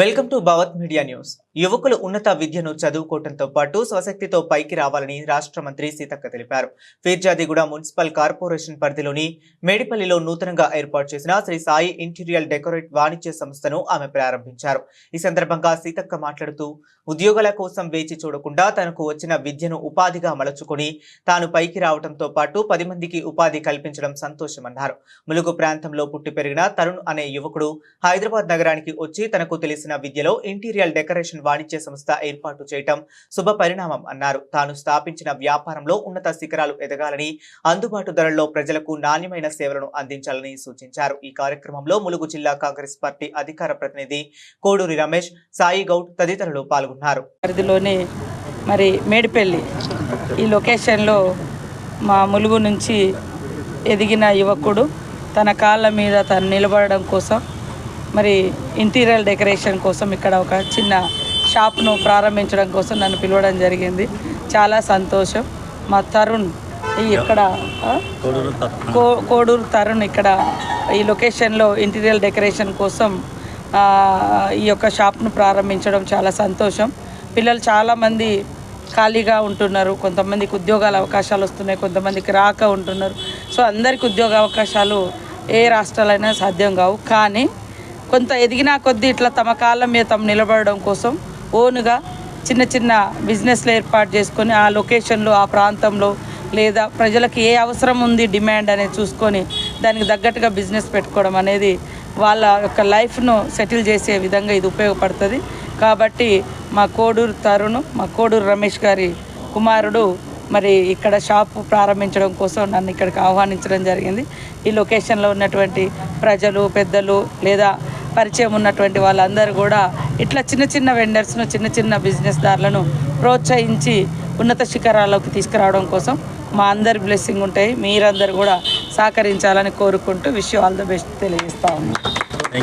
Welcome to Bhavat media news. యువకులు ఉన్నత విద్యను చదువుకోవడంతో పాటు స్వశక్తితో పైకి రావాలని రాష్ట్ర మంత్రి సీతక్క తెలిపారు. ఫీర్జాదిగూడ మున్సిపల్ కార్పొరేషన్ పరిధిలోని మేడిపల్లిలో నూతనంగా ఏర్పాటు చేసిన శ్రీ సాయి ఇంటీరియల్ డెకరేట్ వాణిజ్య సంస్థను ఆమె ప్రారంభించారు. ఈ సందర్భంగా సీతక్క మాట్లాడుతూ ఉద్యోగాల కోసం వేచి చూడకుండా తనకు వచ్చిన విద్యను ఉపాధిగా మలుచుకొని తాను పైకి రావడంతో పాటు పది మందికి ఉపాధి కల్పించడం సంతోషమన్నారు. ములుగు ప్రాంతంలో పుట్టి పెరిగిన తరుణ్ అనే యువకుడు హైదరాబాద్ నగరానికి వచ్చి తనకు తెలిసి చేసిన విద్యలో ఇంటీరియల్ డెకరేషన్ వాణిజ్య సంస్థ ఏర్పాటు చేయటం శుభ పరిణామం అన్నారు. తాను స్థాపించిన వ్యాపారంలో ఉన్నత శిఖరాలు ఎదగాలని అందుబాటు ధరల్లో ప్రజలకు నాణ్యమైన సేవలను అందించాలని సూచించారు. ఈ కార్యక్రమంలో ములుగు జిల్లా కాంగ్రెస్ పార్టీ అధికార ప్రతినిధి కోడూరి రమేష్ సాయి గౌడ్ తదితరులు పాల్గొన్నారు. పరిధిలోని మరి మేడిపల్లి ఈ లొకేషన్లో మా ములుగు నుంచి ఎదిగిన యువకుడు తన కాళ్ళ మీద తను నిలబడడం కోసం మరి ఇంటీరియర్ డెకరేషన్ కోసం ఇక్కడ ఒక చిన్న షాప్ను ప్రారంభించడం కోసం నన్ను పిలవడం జరిగింది. చాలా సంతోషం. మా తరుణ్ ఈ ఇక్కడ కో కోడూరు తరుణ్ ఇక్కడ ఈ లొకేషన్లో ఇంటీరియర్ డెకరేషన్ కోసం ఈ యొక్క షాప్ను ప్రారంభించడం చాలా సంతోషం. పిల్లలు చాలామంది ఖాళీగా ఉంటున్నారు. కొంతమందికి ఉద్యోగాల అవకాశాలు వస్తున్నాయి. కొంతమందికి రాక ఉంటున్నారు. సో అందరికి ఉద్యోగ అవకాశాలు ఏ రాష్ట్రాలైనా సాధ్యం కావు. కానీ కొంత ఎదిగినా కొద్దీ ఇట్లా తమ కాళ్ళ మీద తమ నిలబడడం కోసం ఓనుగా చిన్న చిన్న బిజినెస్లు ఏర్పాటు చేసుకొని ఆ లొకేషన్లో ఆ ప్రాంతంలో లేదా ప్రజలకు ఏ అవసరం ఉంది డిమాండ్ అనేది చూసుకొని దానికి తగ్గట్టుగా బిజినెస్ పెట్టుకోవడం అనేది వాళ్ళ యొక్క లైఫ్ను సెటిల్ చేసే విధంగా ఇది ఉపయోగపడుతుంది. కాబట్టి మా కోడూరు తరుణ్ మా కోడూరు రమేష్ గారి కుమారుడు మరి ఇక్కడ షాపు ప్రారంభించడం కోసం నన్ను ఇక్కడికి ఆహ్వానించడం జరిగింది. ఈ లొకేషన్లో ఉన్నటువంటి ప్రజలు పెద్దలు లేదా పరిచయం ఉన్నటువంటి వాళ్ళందరూ కూడా ఇట్లా చిన్న చిన్న వెండర్స్ను చిన్న చిన్న బిజినెస్దారులను ప్రోత్సహించి ఉన్నత శిఖరాల్లోకి తీసుకురావడం కోసం మా అందరి బ్లెస్సింగ్ ఉంటాయి. మీరందరూ కూడా సహకరించాలని కోరుకుంటూ విష్ ఆల్ ద బెస్ట్ తెలియజేస్తా ఉన్నాను